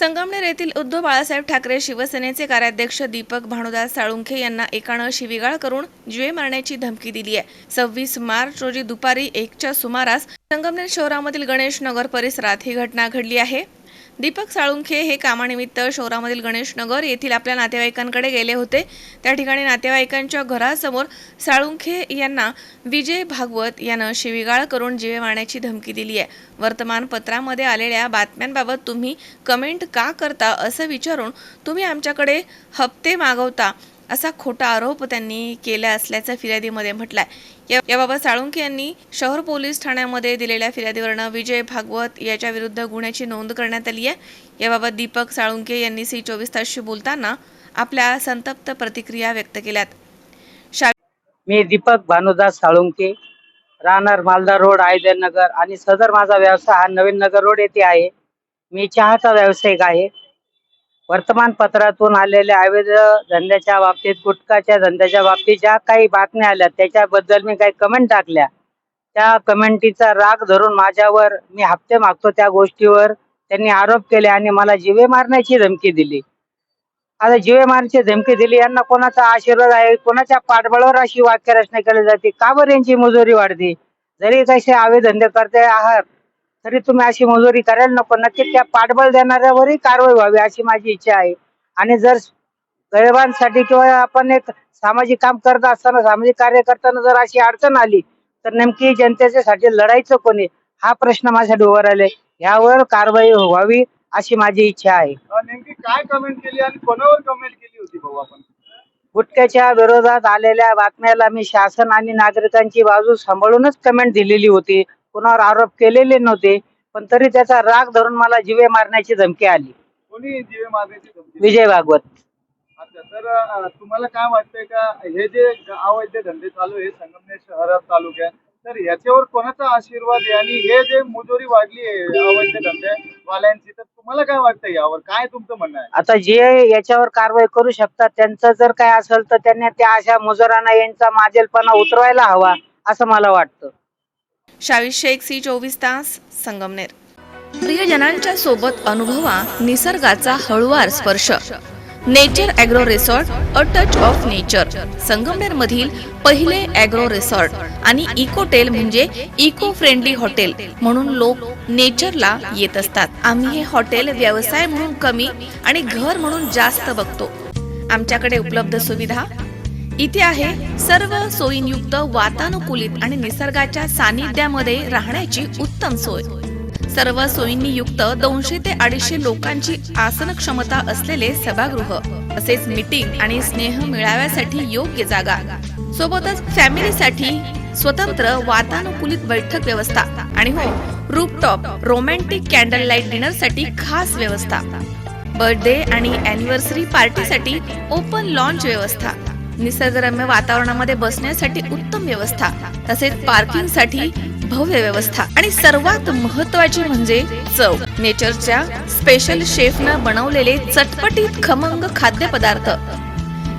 संगमनेर येथील उद्धव बाळासाहेब ठाकरे शिवसेनेचे कार्याध्यक्ष दीपक भानुदास साळुंखे यांना एकानं शिविगाळ करून जिवे मारण्याची धमकी दिली आहे. सव्वीस मार्च रोजी दुपारी एकच्या सुमारास संगमनेर शहरामधील गणेश नगर परिसरात ही घटना घडली आहे. दीपक साळुंखे हे कामानिमित्त शहरामधील गणेशनगर येथील आपल्या नातेवाईकांकडे गेले होते. त्या ठिकाणी नातेवाईकांच्या घरासमोर साळुंखे यांना विजय भागवत यानं शिवीगाळ करून जीवे मारण्याची धमकी दिली आहे. वर्तमानपत्रामध्ये आलेल्या बातम्यांबाबत तुम्ही कमेंट का करता असं विचारून तुम्ही आमच्याकडे हप्ते मागवता असा खोटा आरोप त्यांनी केला असल्याचं फिर्यादीमध्ये म्हटलंय. या- याबाबत साळुंके यांनी शहर पोलीस ठाण्यामध्ये दिलेल्या फिर्यादीवरनं विजय भागवत याच्या विरुद्ध गुन्ह्याची नोंद करण्यात आली आहे. याबाबत दीपक साळुंके यांनी सी चोवीस तासशी बोलताना आपल्या संतप्त प्रतिक्रिया व्यक्त केल्यात. शा मी दीपक भानुदास साळुंके राहणार मालदा रोड नगर आणि सदर माझा व्यवसाय हा नवीन नगर रोड येथे आहे. मी चहाचा व्यावसायिक आहे. वर्तमानपत्रातून आलेल्या अवैध धंद्याच्या बाबतीत गुटखाच्या धंद्याच्या बाबतीत ज्या काही बातम्या आल्या त्याच्याबद्दल मी काही कमेंट टाकल्या. त्या कमेंटीचा राग धरून माझ्यावर मी हप्ते मागतो त्या गोष्टीवर. त्यांनी आरोप केले आणि मला जीवे मारण्याची धमकी दिली. आता जीवे मारण्याची धमकी दिली यांना कोणाचा आशीर्वाद आहे? कोणाच्या पाठबळावर अशी वाक्यरचना केली जाते? का बरं यांची मजुरी वाढते जरी कसे आवे धंदे करते आहात तरी तुम्ही अशी मजुरी करायला नको. नक्की त्या पाठबळ देणाऱ्यावरही कारवाई व्हावी अशी माझी इच्छा आहे. आणि जर गरिबांसाठी किंवा आपण एक सामाजिक काम करत असताना सामाजिक कार्य करताना जर अशी अडचण आली तर नेमकी जनतेच्यासाठी लढायचं कोणी हा प्रश्न माझ्यासाठी उभा राहिले यावर कारवाई व्हावी अशी माझी इच्छा आहे. नेमकी काय कमेंट केली आणि कोणावर कमेंट केली होती भाऊ आपण? गुटख्याच्या विरोधात आलेल्या बातम्याला मी शासन आणि नागरिकांची बाजू सांभाळूनच कमेंट दिलेली होती. कुणावर आरोप केलेले नव्हते पण तरी त्याचा राग धरून मला जीवे मारण्याची धमकी आली. कोणी जीवे मारण्याची धमकी दिली? विजय भागवत. अच्छा तर अ, तुम्हाला काय वाटतंय का हे जे अवैध धंदे चालू आहे संगमनेर शहरात तालुक्यात तर याच्यावर कोणाचा आशीर्वाद आहे? आणि हे जे मुजोरी वाढली आहे अवैध धंदे वाल्यांची तर तुम्हाला काय वाटतं यावर? काय तुमचं म्हणणं आहे? आता जे याच्यावर कारवाई करू शकतात त्यांचं जर काय असेल तर त्यांनी त्या अशा मुजोरांना यांचा माजेलपणा उतरवायला हवा असं मला वाटतं. शावी शेख सी चोवीस तास संगमनेर. प्रियजनांच्या सोबत अनुभवा निसर्गाचा हळुवार स्पर्श. Nature agro resort a touch of nature Sangamner मधील पहिले ॲग्रो रिसॉर्ट आणि इकोटेल म्हणजे इको फ्रेंडली हॉटेल म्हणून लोक नेचरला येत असतात. आम्ही हे हॉटेल व्यवसाय म्हणून कमी आणि घर म्हणून जास्त बघतो. आमच्याकडे उपलब्ध सुविधा इथे आहे सर्व सोयींयुक्त वातानुकूलित आणि निसर्गाच्या सानिध्यामध्ये राहण्याची उत्तम सोय. सर्व सोयींनी युक्त दोनशे ते अडीचशे लोकांची आसन क्षमता असलेले सभागृह तसेच मीटिंग आणि स्नेह मिळाव्यासाठी योग्य जागा. सोबतच फॅमिलीसाठी स्वतंत्र वातानुकूलित बैठक व्यवस्था आणि हो रूपटॉप रोमॅन्टिक कॅन्डल लाइट डिनरसाठी खास व्यवस्था. बर्थडे आणि अॅनिव्हर्सरी पार्टीसाठी ओपन लॉन्च व्यवस्था. निसर्गरम्य वातावरणामध्ये बसण्यासाठी उत्तम व्यवस्था तसेच पार्किंगसाठी भव्य व्यवस्था. आणि सर्वात महत्वाची म्हणजे चव. नेचरच्या स्पेशल शेफनं बनवलेले चटपटीत खमंग खाद्यपदार्थ.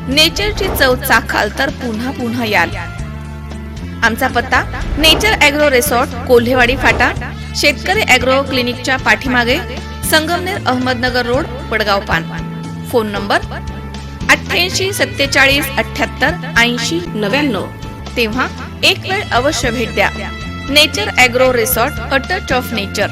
नेचरची चव चाखाल तर पुन्हा पुन्हा याल. आमचा पत्ता नेचर अॅग्रो रिसॉर्ट कोल्हेवाडी फाटा. शेतकरी अॅग्रो क्लिनिकच्या पाठीमागे संगमनेर अहमदनगर रोड वडगाव पान. फोन नंबर अठ्ठ्याऐंशी सत्तेचाळीस अठ्ठ्याहत्तर ऐंशी नव्याण्णव. तेव्हा एक वेळ अवश्य भेट द्या. Nature agro resort a touch of nature.